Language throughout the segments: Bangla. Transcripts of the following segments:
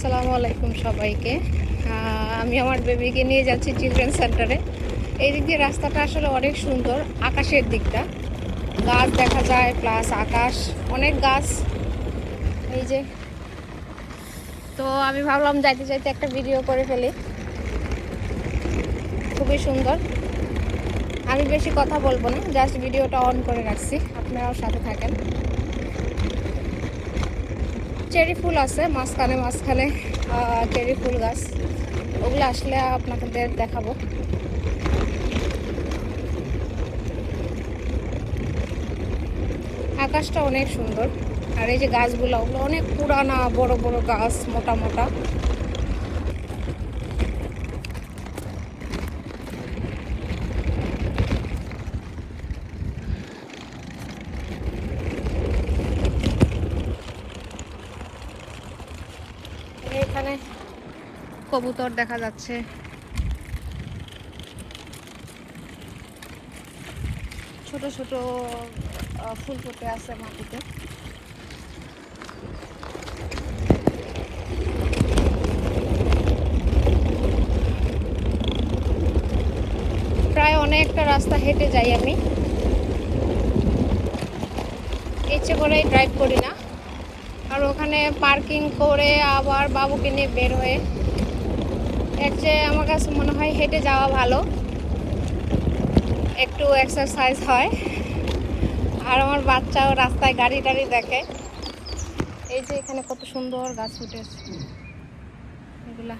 আসসালামু আলাইকুম সবাইকে। আমি আমার বেবিকে নিয়ে যাচ্ছি চিলড্রেন সেন্টারে এই দিক দিয়ে রাস্তাটা আসলে অনেক সুন্দর, আকাশের দিকটা। গাছ দেখা যায় প্লাস আকাশ, অনেক গাছ। এই যে। তো আমি ভাবলাম যাইতে যাইতে একটা ভিডিও করে ফেলি। খুবই সুন্দর। আমি বেশি কথা বলব না জাস্ট ভিডিওটা অন করে রাখছি। আপনারাও সাথে থাকেন। চেরি ফুল আছে, মাঝখানে মাঝখানে চেরি ফুল গাছ। ওগুলো আসলে আপনাদের দেখাবো। আকাশটা অনেক সুন্দর। আর এই যে গাছগুলো, ওগুলো অনেক পুরানা, বড় বড় গাছ, মোটা মোটা। এখানে কবুতর দেখা যাচ্ছে। ছোট ছোট ফুল ফুটে আছে মাটিতে। প্রায় অনেকটা রাস্তা হেঁটে যাই আমি। ইচ্ছে করেই ড্রাইভ করি না। আর ওখানে পার্কিং করে আবার বাবুকে নিয়ে বের হয়ে এর চেয়ে আমার কাছে মনে হয় হেঁটে যাওয়া ভালো। একটু এক্সারসাইজ হয়। আর আমার বাচ্চাও রাস্তায় গাড়ি টাড়ি দেখে। এই যে এখানে কত সুন্দর গাছ উঠেছে এগুলা।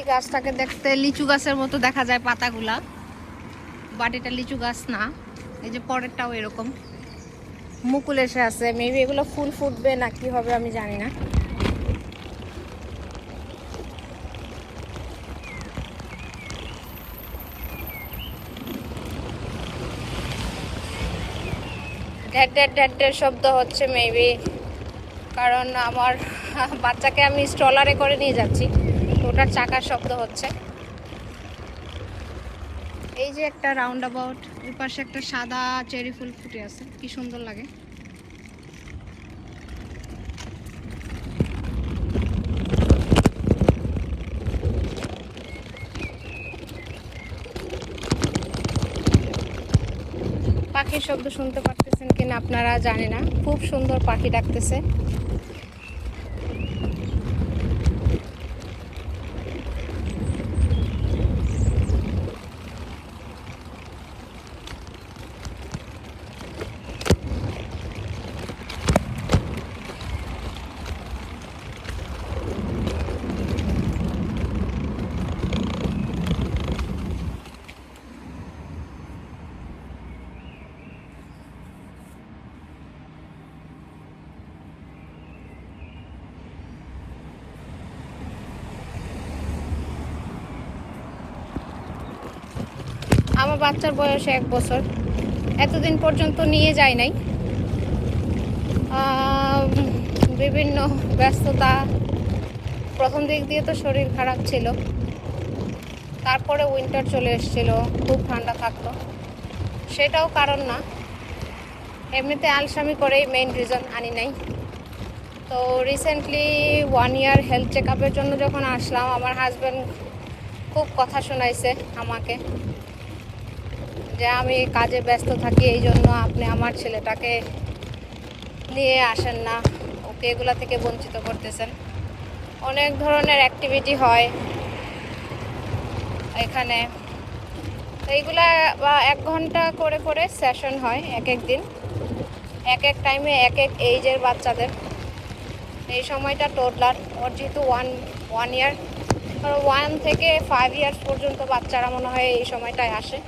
এই গাছটাকে দেখতে লিচু গাছের মতো দেখা যায় পাতাগুলা। বাট এটা লিচু গাছ না। এই যে পরেরটাও এরকম। মুকুল এসে আছে। মেবি এগুলো ফুল ফুটবে না কি হবে আমি জানি না। শব্দ হচ্ছে মেবি কারণ আমার বাচ্চাকে আমি স্ট্রলারে করে নিয়ে যাচ্ছি। ওটার চাকার শব্দ হচ্ছে। এই যে একটা রাউন্ড অ্যাবাউট ওই পাশে একটা সাদা চেরি ফুল ফুটে আছে, কি সুন্দর লাগে। পাখির শব্দ শুনতে পারতেছেন কিনা আপনারা জানে না। খুব সুন্দর পাখি ডাকতেছে। বাচ্চার বয়স এক বছর। এতদিন পর্যন্ত নিয়ে যায় নাই। বিভিন্ন ব্যস্ততা। প্রথম দিক দিয়ে তো শরীর খারাপ ছিল। তারপরে উইন্টার চলে এসেছিল, খুব ঠান্ডা থাকতো। সেটাও কারণ না। এমনিতে আলসামি করেই মেইন রিজন আনি নাই। তো recently one year health check জন্য যখন আসলাম, আমার হাজব্যান্ড খুব কথা শোনাইছে আমাকে। যে আমি কাজে ব্যস্ত থাকি, এই জন্য আপনি আমার ছেলেটাকে নিয়ে আসেন না। ওকে এগুলা থেকে বঞ্চিত করতেছেন। অনেক ধরনের অ্যাক্টিভিটি হয় এখানে। এইগুলা বা এক ঘণ্টা করে করে সেশন হয় এক এক দিন। এক এক টাইমে এক এক এইজের বাচ্চাদের। এই সময়টা টোটলার ওর যেহেতু ওয়ান ওয়ান ইয়ার ওয়ান থেকে ফাইভ ইয়ার্স পর্যন্ত বাচ্চারা মনে হয় এই সময়টায় আসে।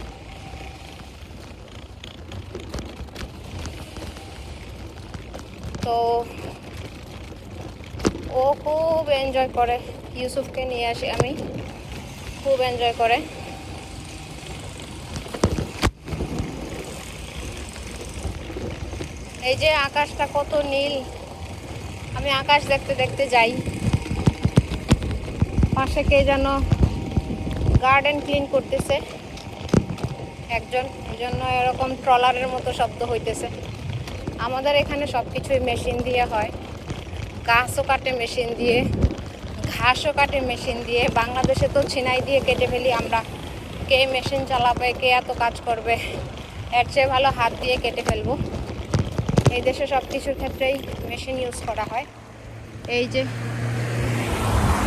তো ও খুব এনজয় করে। ইউসুফকে নিয়ে আসি আমি। খুব এনজয় করে। এই যে আকাশটা কত নীল। আমি আকাশ দেখতে দেখতে যাই। পাশে কে যেন গার্ডেন ক্লিন করতেছে। একজন। এই জন্য এরকম ট্রলারের মতো শব্দ হইতেছে। আমাদের এখানে সব কিছুই মেশিন দিয়ে হয়। গাছও কাটে মেশিন দিয়ে, ঘাসও কাটে মেশিন দিয়ে। বাংলাদেশে তো ছিনাই দিয়ে কেটে ফেলি আমরা। কে মেশিন চালাবে, কে এত কাজ করবে? এর চেয়ে ভালো হাত দিয়ে কেটে ফেলব। এই দেশে সব কিছুর ক্ষেত্রেই মেশিন ইউজ করা হয়। এই যে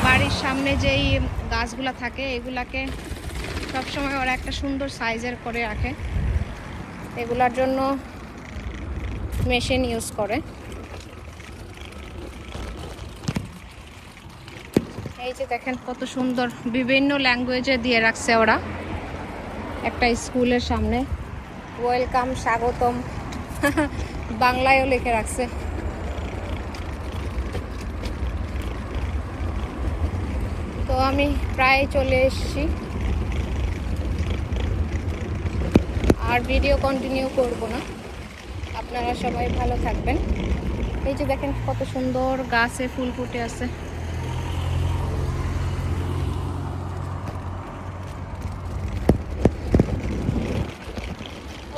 বাড়ির সামনে যেই গাছগুলো থাকে, এগুলাকে সবসময় ওরা একটা সুন্দর সাইজের করে রাখে। এগুলার জন্য মেশিন ইউজ করে। এই যে দেখেন কত সুন্দর বিভিন্ন ল্যাঙ্গুয়েজে দিয়ে রাখছে ওরা। একটা স্কুলের সামনে। ওয়েলকাম, স্বাগতম। বাংলায়ও লিখে রাখছে। তো আমি প্রায় চলে এসেছি। আর ভিডিও কন্টিনিউ করব না। আপনারা সবাই ভালো থাকবেন। এই যে দেখেন কত সুন্দর গাছে ফুল ফুটে আছে।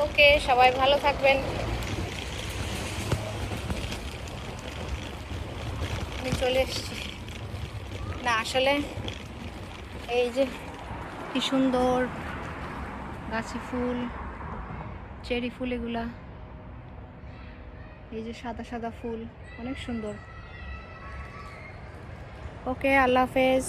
ওকে, সবাই ভালো থাকবেন। আমি চলে এসছি। না, আসলে এই যে কি সুন্দর গাছে ফুল, চেরি ফুল এগুলা। এই যে সাদা সাদা ফুল অনেক সুন্দর। ওকে আল্লাহ হাফেজ।